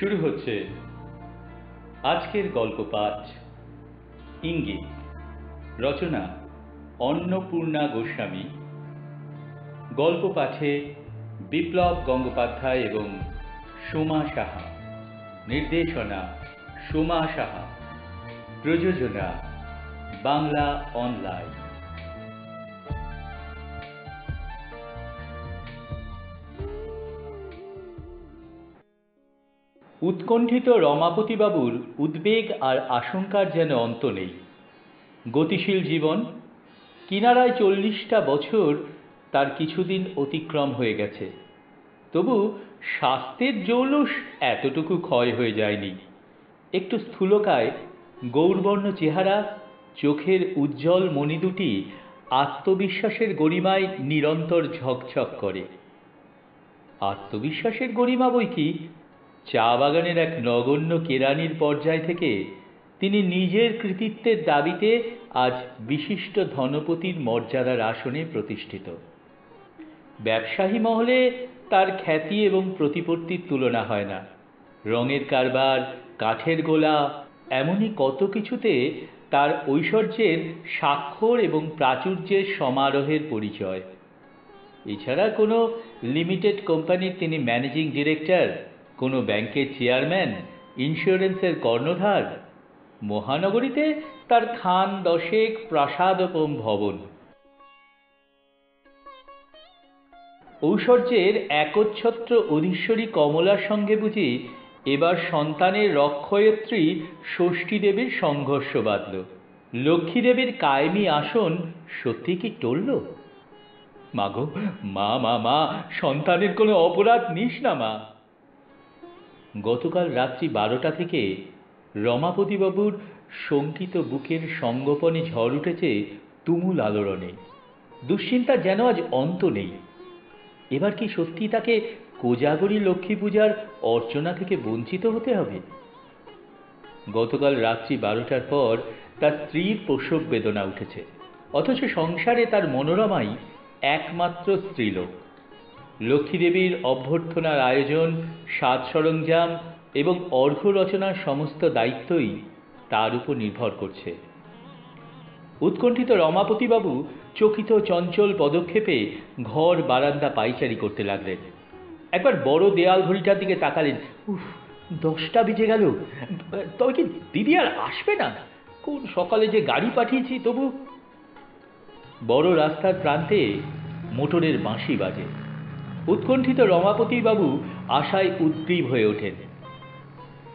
শুরু হচ্ছে আজকের গল্প পাঠ ইঙ্গিত, রচনা, অন্নপূর্ণা গোস্বামী। গল্প পাঠে বিপ্লব গঙ্গোপাধ্যায় এবং সোমা সাহা। নির্দেশনা, সোমা সাহা। প্রযোজনা, বাংলা অনলাইন। উৎকণ্ঠিত রমাপতিবাবুর উদ্বেগ আর আশঙ্কার যেন অন্ত নেই। গতিশীল জীবন, কিনারায় চল্লিশটা বছর তার কিছুদিন অতিক্রম হয়ে গেছে। তবু স্বাস্থ্যের জৌলুস এতটুকু ক্ষয় হয়ে যায়নি। একটু স্থূলকায়, গৌরবর্ণ চেহারা, চোখের উজ্জ্বল মণি দুটি আত্মবিশ্বাসের গরিমায় নিরন্তর ঝকঝক করে। আত্মবিশ্বাসের গরিমা বই কি? চা বাগানের এক নগণ্য কেরানির পর্যায় থেকে তিনি নিজের কৃতিত্বের দাবিতে আজ বিশিষ্ট ধনপতির মর্যাদার আসনে প্রতিষ্ঠিত। ব্যবসায়ী মহলে তার খ্যাতি এবং প্রতিপত্তির তুলনা হয় না। রঙের কারবার, কাঠের গোলা, এমনই কত কিছুতে তার ঐশ্বর্যের স্বাক্ষর এবং প্রাচুর্যের সমারোহের পরিচয়। এছাড়া কোনো লিমিটেড কোম্পানির তিনি ম্যানেজিং ডিরেক্টর কোনো ব্যাংকের চেয়ারম্যান ইন্স্যুরেন্সের কর্ণধার? মহানগরীতে তার খান দশেক প্রাসাদপম ভবন। ঐশ্বর্যের একচ্ছত্র অধীশ্বরী কমলার সঙ্গে বুঝি এবার সন্তানের রক্ষয়ত্রী ষষ্ঠী দেবীর সংঘর্ষ বাঁধল। লক্ষ্মী দেবীর কায়েমি আসন সত্যি কি টলল? মাগো, মা মা মা, সন্তানের কোনো অপরাধ নিস না, মা। গতকাল রাত্রি বারোটা থেকে রমাপতিবাবুর শঙ্কিত বুকের সঙ্গোপনে ঝড় উঠেছে তুমুল আলোড়নে। দুশ্চিন্তা যেন আজ অন্ত নেই। এবার কি সত্যি তাকে কোজাগরী লক্ষ্মী পূজার অর্চনা থেকে বঞ্চিত হতে হবে? গতকাল রাত্রি বারোটার পর তার স্ত্রীর প্রসব বেদনা উঠেছে। অথচ সংসারে তার মনোরমাই একমাত্র স্ত্রীলোক। লক্ষ্মীদেবীর অভ্যর্থনার আয়োজন সাজ সরঞ্জাম এবং অর্ঘ্য রচনার সমস্ত দায়িত্বই তার উপর নির্ভর করছে। উৎকণ্ঠিত রমাপতিবাবু চকিত চঞ্চল পদক্ষেপে ঘর, বারান্দা, পাইচারি করতে লাগলেন। একবার বড় দেয়াল ঘড়িটার দিকে তাকালেন। উফ, দশটা বেজে গেল। তবে কি দিদি আর আসবে না? কোন সকালে যে গাড়ি পাঠিয়েছি তবু? বড় রাস্তার প্রান্তে মোটরের বাঁশি বাজে। উৎকণ্ঠিত রমাপতিবাবু আশায় উদ্গ্রীব হয়ে ওঠেন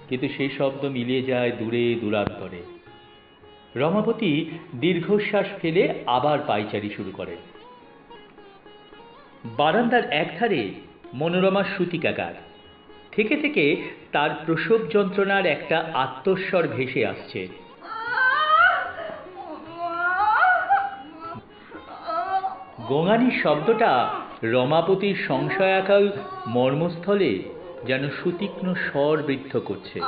কিন্তু সেই শব্দ মিলিয়ে যায় দূরে দূরান্তরে রমাপতি দীর্ঘশ্বাস ফেলে আবার পাইচারি শুরু করেন বারান্দার একধারে মনোরমা সুতিকাগার থেকে থেকে তার প্রসব যন্ত্রণার একটা আত্মস্বর ভেসে আসছে গোঙানির শব্দটা রমাপতির সংশয় সংশয়াকাল মর্মস্থলে যেন সুতীক্ষ্ণ স্বর বৃদ্ধ করছে।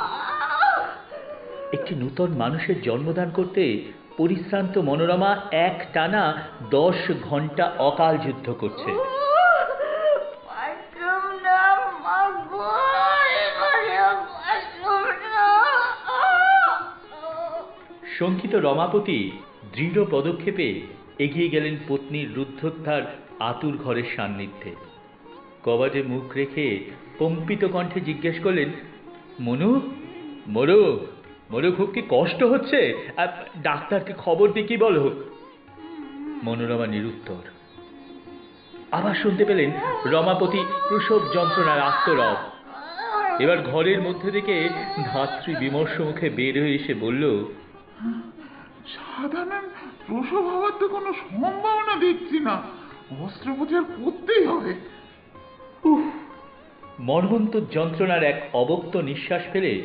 একটি নূতন মানুষের জন্মদান করতে পরিশ্রান্ত মনোরমা এক টানা দশ ঘণ্টা অকাল যুদ্ধ করছে। শঙ্কিত রমাপতি দৃঢ় পদক্ষেপে এগিয়ে গেলেন পত্নীর রুদ্ধোদ্ধার আতুর ঘরের সান্নিধ্যে। কবাটে মুখ রেখে কম্পিত কণ্ঠে জিজ্ঞেস করলেন, মনু, মরু মরু, খুব কি কষ্ট হচ্ছে? ডাক্তারকে খবর দিয়ে কি বলো? মনোরমা নিরুত্তর। আবার শুনতে পেলেন রমাপতি প্রসব যন্ত্রণার আত্মরব এবার ঘরের মধ্যে থেকে ধাত্রী বিমর্ষ মুখে বের হয়ে এসে বলল সাধারণ প্রসব হওয়ার তো কোনো সম্ভাবনা দেখছি না। অস্ত্রোপচার করতেই হবে। মর্মন্ত যন্ত্রণার এক অবক্ত নিঃশ্বাস ফেলে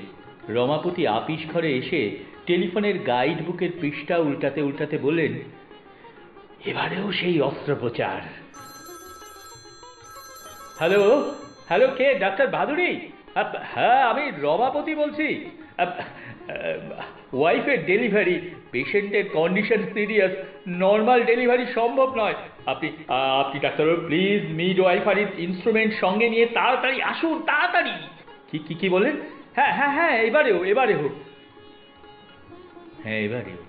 রমাপতি আপিস ঘরে এসে টেলিফোনের গাইড বুকের পৃষ্ঠা উল্টাতে উল্টাতে বললেন এবারেও সেই অস্ত্রোপচার। হ্যালো হ্যালো কে? ডাক্তার আপ, হ্যাঁ আমি রমাপতি বলছি। ওয়াইফের ডেলিভারি পেশেন্টের কন্ডিশন সিরিয়াস নর্মাল ডেলিভারি সম্ভব নয়। আপনি আপনি ডাক্তারবাবু প্লিজ মিড ওয়াইফারির ইনস্ট্রুমেন্ট সঙ্গে নিয়ে তাড়াতাড়ি আসুন, তাড়াতাড়ি। কি কি কি বলেন হ্যাঁ হ্যাঁ হ্যাঁ এবারেও এবারেও হ্যাঁ এবারেও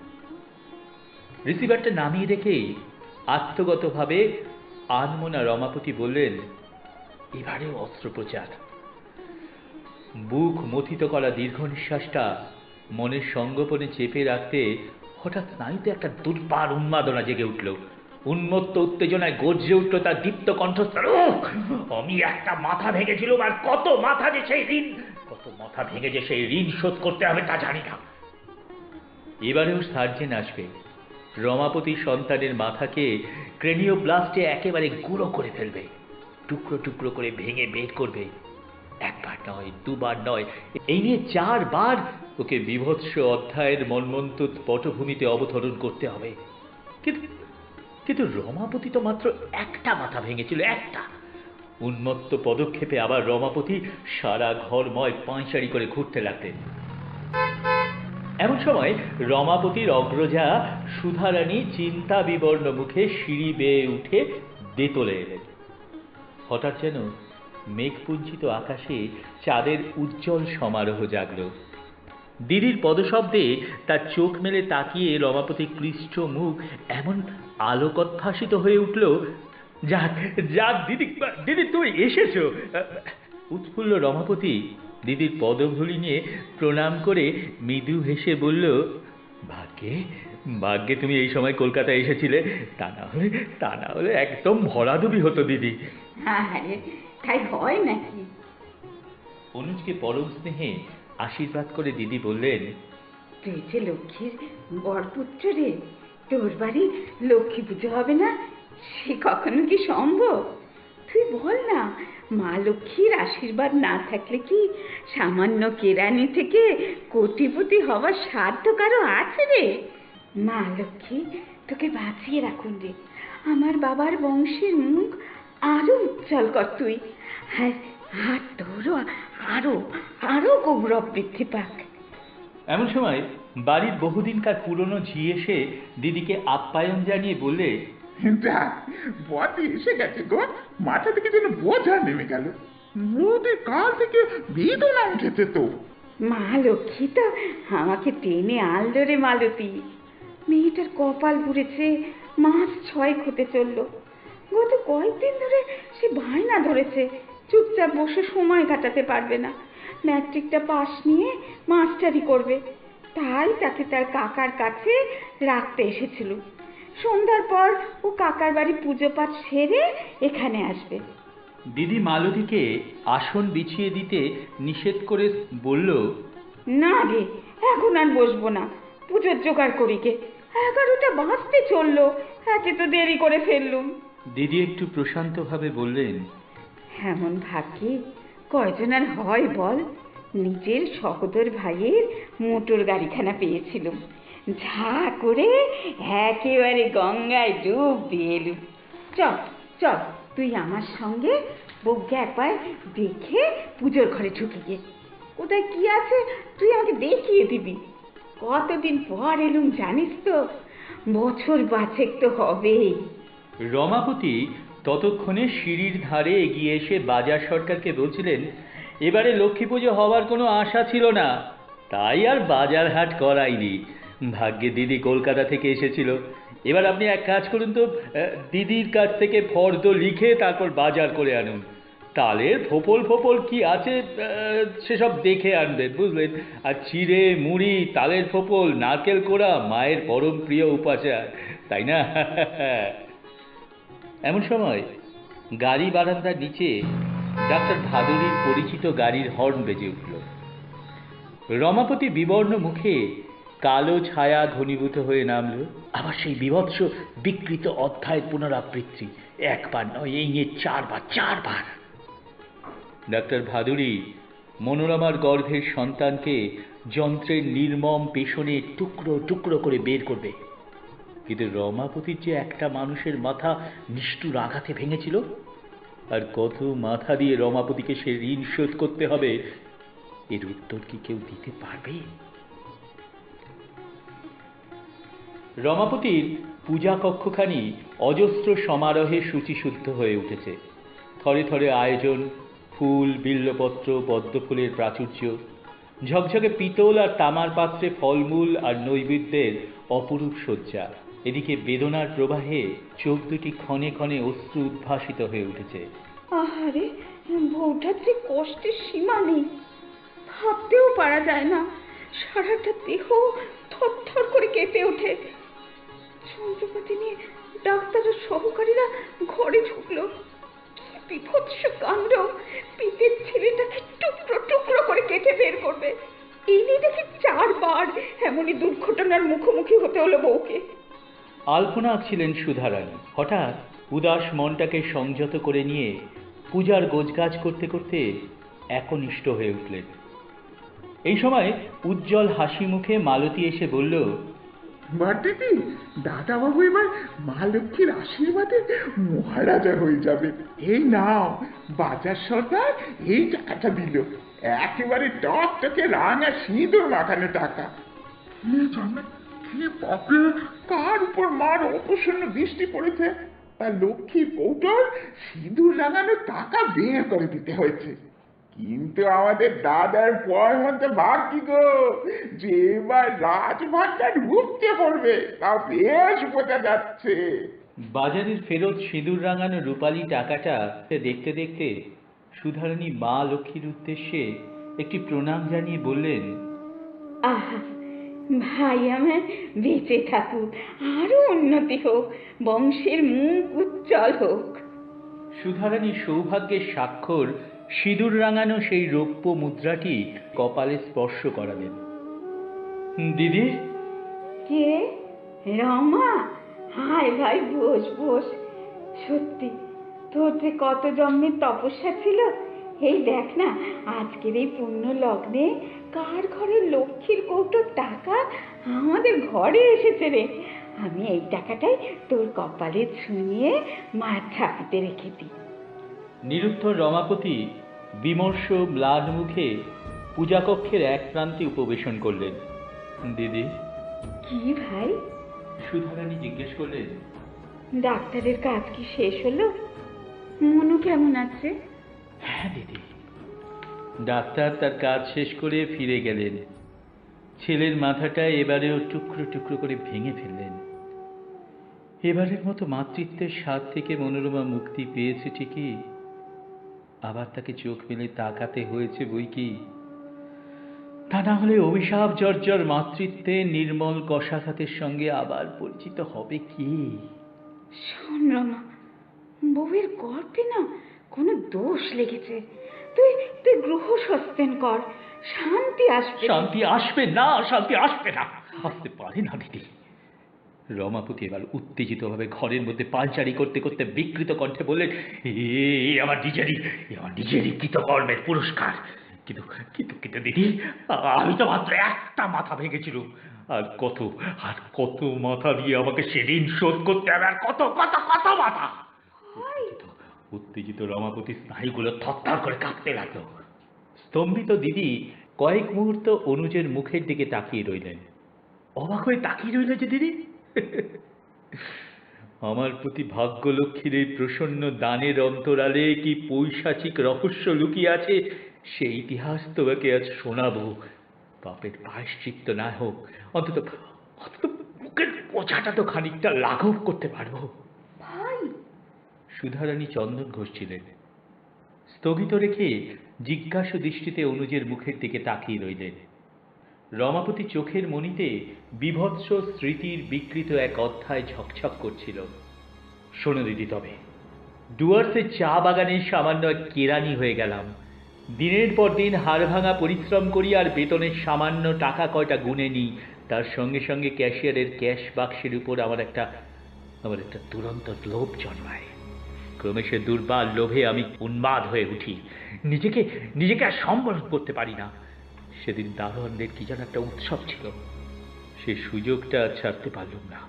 রিসিভারটা নামিয়ে রেখেই আত্মগতভাবে আনমোনা রমাপতি বললেন, এবারেও অস্ত্রোপচার। বুক মথিত করা দীর্ঘ নিঃশ্বাসটা মনের সঙ্গোপনে চেপে রাখতে হঠাৎ স্নায়ুতে একটা দুর্বার উন্মাদনা জেগে উঠল। উন্মত্ত উত্তেজনায় গর্জে উঠল তার দীপ্ত কণ্ঠস্বর। আমি একটা মাথা ভেঙেছিল আর কত মাথা যে সেই ঋণ, কত মাথা ভেঙে যে সেই ঋণ শোধ করতে হবে তা জানি না। এবারেও সার্জেন আসবে। রমাপতি সন্তানের মাথাকে ক্রেনিও ব্লাস্টে একেবারে গুঁড়ো করে ফেলবে। টুকরো টুকরো করে ভেঙে বের করবে। একবার নয়, দুবার নয়। এই নিয়ে চারবার ওকে বিভৎস অধ্যায়ের মন্মন্ত পটভূমিতে অবতরণ করতে হবে। কিন্তু কিন্তু রমাপতি তো মাত্র একটা মাথা ভেঙেছিল, একটা। উন্মত্ত পদক্ষেপে আবার রমাপতি সারা ঘরময় পাঁচারি করে ঘুরতে লাগতেন এমন সময় রমাপতির অগ্রজা সুধারানী চিন্তা বিবর্ণ মুখে সিঁড়ি বেয়ে উঠে দেতলে এলেন। হঠাৎ যেন মেঘপুঞ্জিত আকাশে চাঁদের উজ্জ্বল সমারোহ জাগল। দিদির পদশব্দে তার চোখ মেলে তাকিয়ে রমাপতি ক্লিষ্ট মুখ এমন আলোকোদ্ভাসিত হয়ে উঠল যাক যাক দিদি দিদি, তুমি এসেছ। উৎফুল্ল রমাপতি দিদির পদধূলি নিয়ে প্রণাম করে মৃদু হেসে বলল, ভাগ্যে ভাগ্যে তুমি এই সময় কলকাতায় এসেছিলে। তা না হলে, তা না হলে একদম ভরাডুবি হতো দিদি। আরে তাই হয় নাকি? অনুজকে পরম স্নেহে আশীর্বাদ করে দিদি বললেন তুই যে লক্ষ্মীর বরপুত্র রে তোর বাড়ি লক্ষ্মী পুজো হবে না? সে কখনো কি সম্ভব? তুই বল না মা লক্ষ্মীর আশীর্বাদ না থাকলে কি সামান্য কেরানি থেকে কোটিপতি হওয়ার সাধ্য কারও আছে রে? মা লক্ষ্মী তোকে বাঁচিয়ে রাখুন রে। আমার বাবার বংশের মুখ আরও উজ্জ্বল কর তুই। আর আর তোরও আরও আরও গৌরব বৃদ্ধি পাক। এমন সময় বাড়ির বহুদিনকার পুরনো ঝি এসে দিদিকে আপ্যায়ন জানিয়ে বললে যাক বদি এসে গেছে গো। মাথা থেকে যেন বোঝা নেমে গেল। মোদের কাল থেকে বেদনা উঠেছে তো। মা লক্ষ্মী তো আমাকে টেনে আনলো রে মালতী। মেয়েটার কপাল পুড়েছে মাস ছয় হতে চলল। গত কয়েকদিন ধরে সে বায়না ধরেছে। চুপচাপ বসে সময় কাটাতে পারবে না। ম্যাট্রিকটা পাশ নিয়ে মাস্টারি করবে। তাই তাকে তার কাকার কাছে রাখতে এসেছিল। সন্ধ্যার পর ও কাকার বাড়ি পুজো পাঠ সেরে এখানে আসবে। দিদি মালতীকে আসন বিছিয়ে দিতে নিষেধ করে বলল না রে এখন আর বসবো না। পুজোর জোগাড় করি গে। এগারোটা বাজতে চলল। একে তো দেরি করে ফেললুম। দিদি একটু প্রশান্তভাবে বললেন এমন ভাগ্যে কয়জন আর হয় বল? নিজের সহদর ভাইয়ের মোটর গাড়িখানা পেয়েছিলুম। ঝা করে একেবারে গঙ্গায় ডুব দিয়ে এলুম। চল চল, তুই আমার সঙ্গে একবার দেখে পুজোর ঘরে ঢুকে গিয়ে কোথায় কি আছে তুই আমাকে দেখিয়ে দিবি। কতদিন পর এলুম জানিস তো? বছর বাছেক তো হবেই। রমাপতি ততক্ষণে সিঁড়ির ধারে এগিয়ে এসে বাজার সরকারকে বলছিলেন, এবারে লক্ষ্মী পুজো হওয়ার কোনো আশা ছিল না। তাই আর বাজার হাট করাইনি। ভাগ্যে দিদি কলকাতা থেকে এসেছিল। এবার আপনি এক কাজ করুন তো দিদির কাছ থেকে ফর্দ লিখে তারপর বাজার করে আনুন। তালের ফোপল ফোপল কি আছে সেসব দেখে আনবেন, বুঝলেন? আর চিড়ে, মুড়ি, তালের ফোপল, নারকেল কোড়া, মায়ের পরম প্রিয় উপাচার, তাই না? এমন সময় গাড়ি বারান্দার নিচে ডাক্তার ভাদুরীর পরিচিত গাড়ির হর্ন বেজে উঠল। রমাপতি বিবর্ণ মুখে কালো ছায়া ঘনীভূত হয়ে নামল। আবার সেই বিভৎস বিকৃত অধ্যায়ের পুনরাবৃত্তি। একবার নয়, এই নিয়ে চারবার চারবার। ডাক্তার ভাদুরী মনোরমার গর্ভের সন্তানকে যন্ত্রের নির্মম পেছনে টুকরো টুকরো করে বের করবে। কিন্তু রমাপতির যে একটা মানুষের মাথা নিষ্ঠুর আঘাতে ভেঙেছিল, আর কত মাথা দিয়ে রমাপতিকে সে ঋণ শোধ করতে হবে, এর উত্তর কি কেউ দিতে পারবে? রমাপতির পূজা কক্ষখানি অজস্র সমারোহে সূচিশুদ্ধ হয়ে উঠেছে। থরে থরে আয়োজন, ফুল, বিল্লপত্র, পদ্মফুলের প্রাচুর্য, ঝকঝকে পিতল আর তামার পাত্রে ফলমূল আর নৈবেদ্যের অপরূপ সজ্জা। এদিকে বেদনার প্রবাহে চোখ দুটি ক্ষণে ক্ষণে অশ্রু উদ্ভাসিত হয়ে উঠেছে। আহারে বউটার যে কষ্টের সীমা নেই। ভাবতেও পারা যায় না, সারাটা দেহ থরথর করে কেঁপে ওঠে। চন্দ্রপাতি নিয়ে ডাক্তার ও সহকারীরা ঘরে ঢুকলো। বিভৎস কাণ্ড! পিতের ছেলেটাকে টুকরো টুকরো করে কেটে বের করবে। এই নিয়ে দেখি চারবার এমনই দুর্ঘটনার মুখোমুখি হতে হলো বউকে। আলপনা ছিলেন সুধারানী। হঠাৎ উদাস মনটাকে সংযত করে নিয়ে পূজার গোজগাজ করতে করতে একনিষ্ঠ হয়ে উঠলেন। এই সময় উজ্জ্বল হাসি মুখে মালতী এসে বলল দিদি দাদা বাবু এবার মা লক্ষ্মীর আশীর্বাদে মহারাজা হয়ে যাবে এই নাও বাজার সরকার এই টাকাটা দিল। একেবারে টকটকে রাঙা সিঁদুর মাখানো টাকা। কি পাপে কার উপর মার অপসন্ন দৃষ্টি পড়েছে? তার লক্ষ্মী বউটার সিঁদুর লাগানো টাকা বের করে দিতে হয়েছে। কিন্তু আমাদের দাদার পর মধ্যে ভাগ কি গো? যে এবার রাজভাগটা ঢুকতে পড়বে তা বেশ বোঝা যাচ্ছে। বাজারের ফেরত সিঁদুর রাঙানো রূপালী টাকাটা দেখতে দেখতে সুধারানী মা লক্ষ্মীর উদ্দেশ্যে একটি প্রণাম জানিয়ে বললেন আহা ভাই আমার বেঁচে থাকুক আরও উন্নতি হোক বংশের মুখ উজ্জ্বল হোক। সুধারানী সৌভাগ্যের স্বাক্ষর সিঁদুর রাঙানো সেই রৌপ্য মুদ্রাটি কপালে স্পর্শ করালেন। দিদি? কে? রমা? হায় ভাই বস বস। সত্যি তোর যে কত জন্মের তপস্যা ছিল এই দেখ না আজকের এই পুণ্য লগ্নে কার ঘরের লক্ষ্মীর কৌটোর টাকা আমাদের ঘরে এসেছে রে। আমি এই টাকাটাই তোর কপালে ছুঁয়ে মার ঠাপিতে রেখে দিই নিরুত্তর রমাপতি বিমর্ষ ম্লান মুখে পূজাকক্ষের এক প্রান্তে উপবেশন করলেন। দিদি? কি ভাই? সুধারানী জিজ্ঞেস করলেন। ডাক্তারের কাজ কি শেষ হলো? মনু কেমন আছে? হ্যাঁ দিদি। ডাক্তার তার কাজ শেষ করে ফিরে গেলেন। ছেলের মাথাটা এবারেও টুকরো টুকরো করে ভেঙে ফেললেন। এবারের মতো মাতৃত্বের স্বাদ থেকে মনোরমা মুক্তি পেয়েছে ঠিকই। আবার তাকে চোখ মেলে তাকাতে হয়েছে বই কি? তা না হলে অভিশাপ জর্জর মাতৃত্বে নির্মল কষাঘাতের সঙ্গে আবার পরিচিত হবে কি? শোন রমা বউয়ের গর্ভে না কোনো দোষ লেগেছে। তুই তুই গ্রহ সস্তেন কর। শান্তি আসবে। শান্তি আসবে না, শান্তি আসবে না। আসতে পারে না, দিদি। রমাপতি এবার উত্তেজিতভাবে ঘরের মধ্যে পালচারি করতে করতে বিকৃত কণ্ঠে বললেন, এ আমার নিজেরই আমার নিজেরই কৃতকর্মের পুরস্কার। কিন্তু কিন্তু কিন্তু, দিদি, আমি তো মাত্র একটা মাথা ভেঙেছিল আর কত আর কত মাথা দিয়ে আমাকে সেদিন শোধ করতে হবে, আর কত কত কত মাথা? উত্তেজিত রমাপতি স্নায়ুগুলো থরথর করে কাঁপতে লাগল। স্তম্ভিত দিদি কয়েক মুহূর্ত অনুজের মুখের দিকে তাকিয়ে রইলেন। অবাক হয়ে তাকিয়ে রইল যে দিদি? আমার প্রতি ভাগ্যলক্ষ্মীর এই প্রসন্ন দানের অন্তরালে কি পৈশাচিক রহস্য লুকিয়ে আছে? সেই ইতিহাস তোমাকে আজ শোনাবো। পাপের প্রায়শ্চিত্ত না হোক অন্তত অন্তত বুকের বোঝাটা তো খানিকটা লাঘব করতে পারব। সুধারানী চন্দন ঘোষ ছিলেন স্থগিত রেখে জিজ্ঞাসু দৃষ্টিতে অনুজের মুখের দিকে তাকিয়ে রইলেন। রমাপতি চোখের মণিতে বিভৎস স্মৃতির বিকৃত এক অধ্যায় ঝকঝক করছিল। শোনো দিদি, তবে। ডুয়ার্সের চা বাগানে সামান্য এক কেরানি হয়ে গেলাম। দিনের পর দিন হাড় ভাঙা পরিশ্রম করি আর বেতনের সামান্য টাকা কয়টা গুনে নিই, তার সঙ্গে সঙ্গে ক্যাশিয়ারের ক্যাশ বাক্সের উপর আমার একটা আমার একটা দুরন্ত লোভ জন্মায়। ক্রমে সে দুর্বার লোভে আমি উন্মাদ হয়ে উঠি। নিজেকে নিজেকে আর সম্বরণ করতে পারি না। সেদিন দারোয়ানদের কি যেন একটা উৎসব ছিল। সে সুযোগটা ছাড়তে পারলাম না।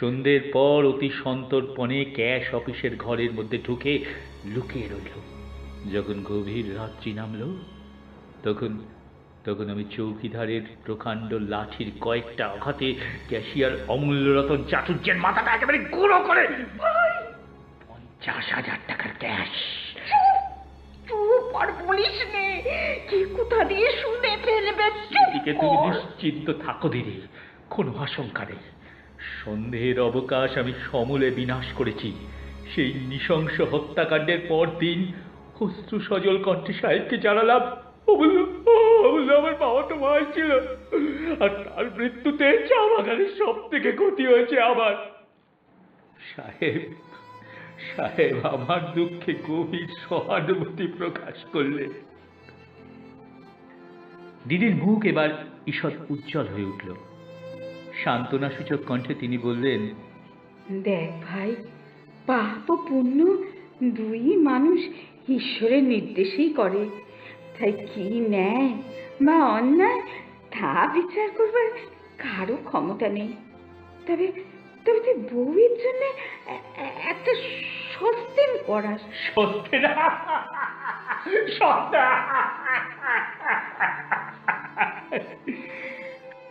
সন্ধ্যের পর অতি সন্তর্পণে ক্যাশ অফিসের ঘরের মধ্যে ঢুকে লুকিয়ে রইল। যখন গভীর রাত্রি নামলো, তখন তখন আমি চৌকিধারের প্রকাণ্ড লাঠির কয়েকটা আঘাতে ক্যাশিয়ার অমূল্যরতন চাটুর্যের মাথাটা একেবারে গুঁড়ো করে পঞ্চাশ হাজার টাকার ক্যাশ চুপ কোথা দিয়ে শুনে ফেলবে? এদিকে তুমি নিশ্চিন্ত থাকো দিদি কোনো আশঙ্কা নেই। সন্দেহের অবকাশ আমি সমূলে বিনাশ করেছি। সেই নৃশংস হত্যাকাণ্ডের পর দিন অশ্রু সজল কণ্ঠে সাহেবকে জানালাম ও বলল ও বলল আমার বাবা তো মার ছিল আর তার মৃত্যুতে চা বাগানের সব থেকে ক্ষতি হয়েছে আমার। সাহেব সাহেব আমার দুঃখে গভীর সহানুভূতি প্রকাশ করলেন দিদির মুখ এবার ঈষৎ উজ্জ্বল হয়ে উঠল। সান্ত্বনাসূচক কণ্ঠে তিনি বললেন, দেখ ভাই, পাপ ও পুণ্য দুই মানুষ ঈশ্বরের নির্দেশেই করে। তাই কি ন্যায় বা অন্যায় তা বিচার করবার কারও ক্ষমতা নেই। তবে তবে তুই বউয়ের জন্য একটা সস্তেন করাস সত্যি না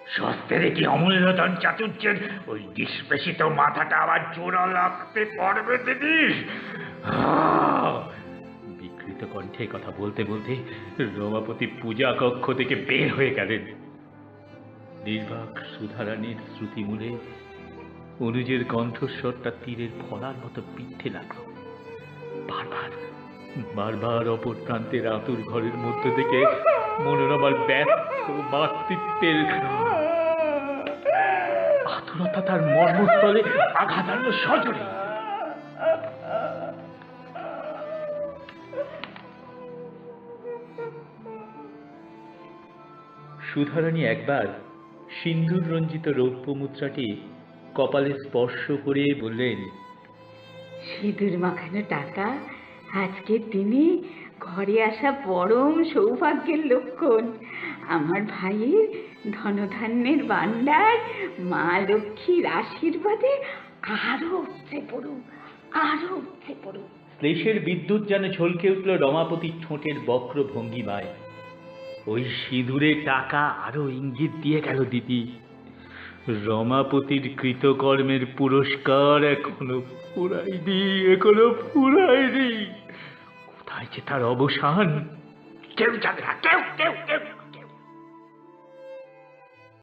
সস্তেরে কি অমূল্যধন চাতুর্যের ওই নিষ্পেষিত মাথাটা আবার জোড়া লাগতে পারবে দিদি? বিকৃত কণ্ঠে কথা বলতে বলতে রমাপতি পূজা কক্ষ থেকে বের হয়ে গেলেন। নির্বাক সুধারানীর শ্রুতিমূলে অনুজের কণ্ঠস্বরটা তীরের ফলার মতো পিঠে লাগল। বারবার বারবার অপর প্রান্তের আতুর ঘরের মধ্য থেকে মনোরমার ব্যর্থ মাতৃত্বের আতুরতা তার মর্মস্থলে আঘাত সজরে। সুধারানী একবার সিন্ধুর রঞ্জিত রৌপ্য মুদ্রাটি কপালে স্পর্শ করে বললেন সিঁদুর মাখানো টাকা আজকে দিনে ঘরে আসা পরম সৌভাগ্যের লক্ষণ। আমার ভাইয়ের ধনধান্যের ভাণ্ডার মা লক্ষ্মীর আশীর্বাদে আরও উঠছে পড়ুক আরও উঠছে পড়ুক। শ্লেষের বিদ্যুৎ যেন ঝলকে উঠল রমাপতির ঠোঁটের বক্র ভঙ্গিমায়। ওই সিঁদুরে টাকা আরও ইঙ্গিত দিয়ে গেল দিদি। রমাপতির কৃতকর্মের পুরস্কার এখনও ফুরাইনি এখনও ফুরাইনি কোথায় যে তার অবসান? কেউ জানে না, কেউ কেউ কেউ।